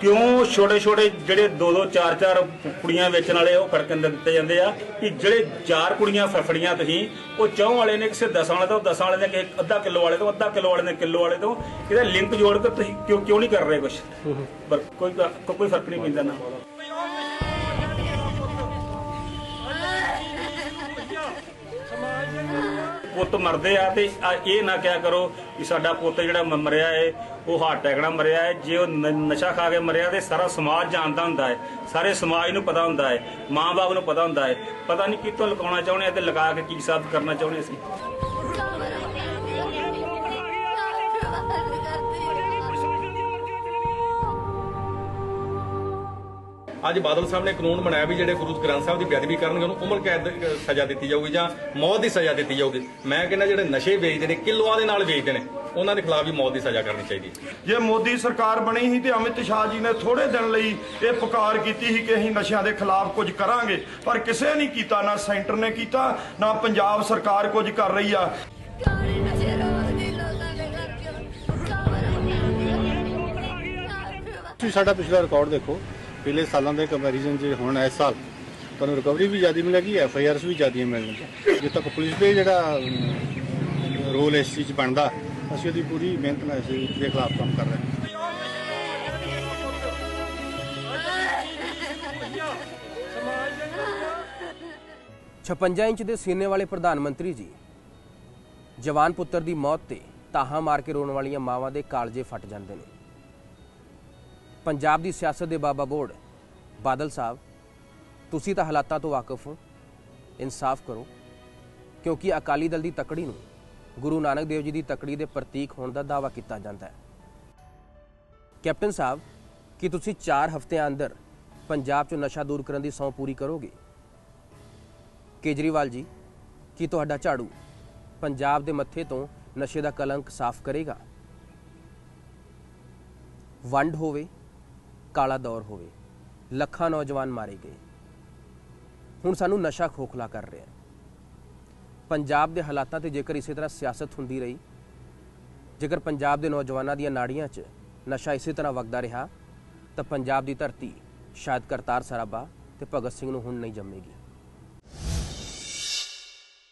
ਕਿਉਂ ਛੋਟੇ ਛੋਟੇ ਜਿਹੜੇ ਦੋ ਦੋ ਚਾਰ ਚਾਰ ਕੁੜੀਆਂ ਵੇਚਣ ਵਾਲੇ ਉਹ ਫੜਕਣ ਦਿੱਤੇ ਜਾਂਦੇ ਆ ਕਿ ਜਿਹੜੇ ਚਾਰ ਕੁੜੀਆਂ ਫੜੀਆਂ ਤੁਸੀਂ, ਉਹ ਚੌਂ ਵਾਲੇ ਨੇ, ਕਿਸੇ 10 ਵਾਲੇ ਤੋਂ 10 ਵਾਲੇ ਨੇ, ਕਿਸੇ ਅੱਧਾ ਕਿਲੋ ਵਾਲੇ ਤੋਂ, ਅੱਧਾ ਕਿਲੋ ਵਾਲੇ ਨੇ, ਕਿਲੋ ਵਾਲੇ ਤੋਂ, ਇਹਦਾ ਲਿੰਕ ਜੋੜ ਕੇ ਤੁਸੀਂ ਕਿਉਂ ਕਿਉਂ ਨਹੀਂ ਕਰ ਰਹੇ ਕੁਝ ਪਰ ਕੋਈ ਕੋਈ ਫ਼ਰਕ ਨਹੀਂ ਪੈਂਦਾ ਨਾ। ਸਮਾਜ ਦੇ ਪੁੱਤ ਮਰਦੇ ਆ ਤੇ ਇਹ ਨਾ ਕਿਹਾ ਕਰੋ ਕਿ ਸਾਡਾ ਪੁੱਤ ਜਿਹੜਾ ਮਰਿਆ ਏ, ਉਹ ਹਾਰਟ ਅਟੈਕ ਨਾਲ ਮਰਿਆ ਏ। ਜੇ ਉਹ ਨ- ਨਸ਼ਾ ਖਾ ਕੇ ਮਰਿਆ ਤੇ ਸਾਰਾ ਸਮਾਜ ਜਾਣਦਾ ਹੁੰਦਾ ਹੈ ਸਾਰੇ ਸਮਾਜ ਨੂੰ ਪਤਾ ਹੁੰਦਾ ਹੈ ਮਾਂ-ਬਾਪ ਨੂੰ ਪਤਾ ਹੁੰਦਾ ਹੈ ਪਤਾ ਨਹੀਂ ਕਿੱਥੋਂ ਲੁਕਾਉਣਾ ਚਾਹੁੰਦੇ ਆ ਤੇ ਲਗਾ ਕੇ ਕੀ ਸਾਬਤ ਕਰਨਾ ਚਾਹੁੰਦੇ ਅਸੀਂ। ਅੱਜ ਬਾਦਲ ਸਾਹਿਬ ਨੇ ਕਾਨੂੰਨ ਬਣਾਇਆ ਵੀ ਜਿਹੜੇ ਗੁਰੂ ਗ੍ਰੰਥ ਸਾਹਿਬ ਦੀ ਬੇਅਦਬੀ ਕਰਨਗੇ ਉਹਨੂੰ ਉਮਰ ਕੈਦ ਦੀ, ਸਜ਼ਾ ਦਿੱਤੀ ਜਾਊਗੀ ਜਾਂ ਮੌਤ ਦੀ ਸਜ਼ਾ ਦਿੱਤੀ ਜਾਊਗੀ। ਮੈਂ ਕਹਿੰਦਾ ਜਿਹੜੇ ਨਸ਼ੇ ਵੇਚਦੇ ਨੇ ਕਿਲੋਆਂ ਦੇ ਨਾਲ ਵੇਚਦੇ ਨੇ ਉਹਨਾਂ ਦੇ ਖਿਲਾਫ ਵੀ ਮੌਤ ਦੀ ਸਜ਼ਾ ਕਰਨੀ ਚਾਹੀਦੀ ਹੈ। ਜੇ ਮੋਦੀ ਸਰਕਾਰ ਬਣੀ ਸੀ ਤੇ ਅਮਿਤ ਸ਼ਾਹ ਜੀ ਨੇ ਥੋੜੇ ਦਿਨ ਲਈ ਇਹ ਪੁਕਾਰ ਕੀਤੀ ਸੀ ਕਿ ਅਸੀਂ ਨਸ਼ਿਆਂ ਦੇ ਖਿਲਾਫ ਕੁਝ ਕਰਾਂਗੇ ਪਰ ਕਿਸੇ ਨਹੀਂ ਕੀਤਾ ਨਾ ਸੈਂਟਰ ਨੇ ਕੀਤਾ ਨਾ ਪੰਜਾਬ ਸਰਕਾਰ ਕੁਝ ਕਰ ਰਹੀ ਆ। ਤੁਸੀਂ ਸਾਡਾ ਪਿਛਲਾ ਰਿਕਾਰਡ ਦੇਖੋ। ਪਿਛਲੇ ਸਾਲਾਂ ਦੇ ਕੰਪੈਰੀਜ਼ਨ 'ਚ ਹੁਣ ਇਸ ਸਾਲ ਤੁਹਾਨੂੰ ਰਿਕਵਰੀ ਵੀ ਜ਼ਿਆਦਾ ਮਿਲੇਗੀ ਐਫ ਆਈ ਆਰਸ ਵੀ ਜ਼ਿਆਦਾ ਮਿਲਣਗੀਆਂ? ਜਿੱਥੇ ਤੱਕ ਪੁਲਿਸ ਦੇ ਜਿਹੜਾ ਰੋਲ ਇਸ ਚੀਜ਼ 'ਚ ਬਣਦਾ, ਅਸੀਂ ਉਹਦੀ ਪੂਰੀ ਮਿਹਨਤ ਨਾਲ ਇਸ ਦੇ ਖਿਲਾਫ ਕੰਮ ਕਰ ਰਹੇ ਹਾਂ। ਭਈ ਉਹ ਨਸ਼ੇ ਨਾਲ ਮਰਿਆ ਨਹੀਂ ਮੇਰਾ ਪੁੱਤ ਅੱਜ ਜੀ ਜੀ ਸ਼ੁਰੂ ਹੋਈਆ ਸਮਾਜ ਦੇ ਵਿੱਚ 56 ਇੰਚ ਦੇ ਸੀਨੇ ਵਾਲੇ ਪ੍ਰਧਾਨ ਮੰਤਰੀ ਜੀ, ਜਵਾਨ ਪੁੱਤਰ ਦੀ ਮੌਤ ਤੇ ਤਾਹਾਂ ਮਾਰ ਕੇ ਰੋਣ ਵਾਲੀਆਂ ਮਾਵਾਂ ਦੇ ਕਾਲਜੇ ਫਟ ਜਾਂਦੇ ਨੇ। ਪੰਜਾਬ ਦੀ ਸਿਆਸਤ ਦੇ ਬਾਬਾ ਬੋੜ, ਬਾਦਲ ਸਾਹਿਬ, ਤੁਸੀਂ ਤਾਂ ਹਾਲਾਤਾਂ ਤੋਂ ਵਾਕਿਫ ਹੋ। ਇਨਸਾਫ ਕਰੋ, ਕਿਉਂਕਿ ਅਕਾਲੀ ਦਲ ਦੀ ਤਕੜੀ ਨੂੰ ਗੁਰੂ ਨਾਨਕ ਦੇਵ ਜੀ ਦੀ ਤਕੜੀ ਦੇ ਪ੍ਰਤੀਕ ਹੋਣ ਦਾ ਦਾਅਵਾ ਕੀਤਾ ਜਾਂਦਾ ਹੈ। ਕੈਪਟਨ ਸਾਹਿਬ, ਕੀ ਤੁਸੀਂ 4 ਹਫ਼ਤਿਆਂ ਅੰਦਰ ਪੰਜਾਬ 'ਚੋਂ ਨਸ਼ਾ ਦੂਰ ਕਰਨ ਦੀ ਸਹੁੰ ਪੂਰੀ ਕਰੋਗੇ? ਕੇਜਰੀਵਾਲ ਜੀ, ਕੀ ਤੁਹਾਡਾ ਝਾੜੂ ਪੰਜਾਬ ਦੇ ਮੱਥੇ ਤੋਂ ਨਸ਼ੇ ਦਾ ਕਲੰਕ ਸਾਫ਼ ਕਰੇਗਾ? ਵੰਡ ਹੋਵੇ ਕਾਲਾ ਦੌਰ ਹੋਵੇ। ਲੱਖਾਂ ਨੌਜਵਾਨ ਮਾਰੇ ਗਏ। ਹੁਣ ਸਾਨੂੰ ਨਸ਼ਾ ਖੋਖਲਾ ਕਰ ਰਿਹਾ ਪੰਜਾਬ ਦੇ ਹਾਲਾਤਾਂ ਤੇ ਜੇਕਰ ਇਸੇ ਤਰ੍ਹਾਂ ਸਿਆਸਤ ਹੁੰਦੀ ਰਹੀ, ਜੇਕਰ ਪੰਜਾਬ ਦੇ ਨੌਜਵਾਨਾਂ ਦੀਆਂ ਨਾੜੀਆਂ 'ਚ ਨਸ਼ਾ ਇਸੇ ਤਰ੍ਹਾਂ ਵਗਦਾ ਰਿਹਾ, ਤਾਂ ਪੰਜਾਬ ਦੀ ਧਰਤੀ ਸ਼ਾਇਦ ਕਰਤਾਰ ਸਰਾਭਾ ਤੇ ਭਗਤ ਸਿੰਘ ਨੂੰ ਹੁਣ ਨਹੀਂ ਜੰਮੇਗੀ।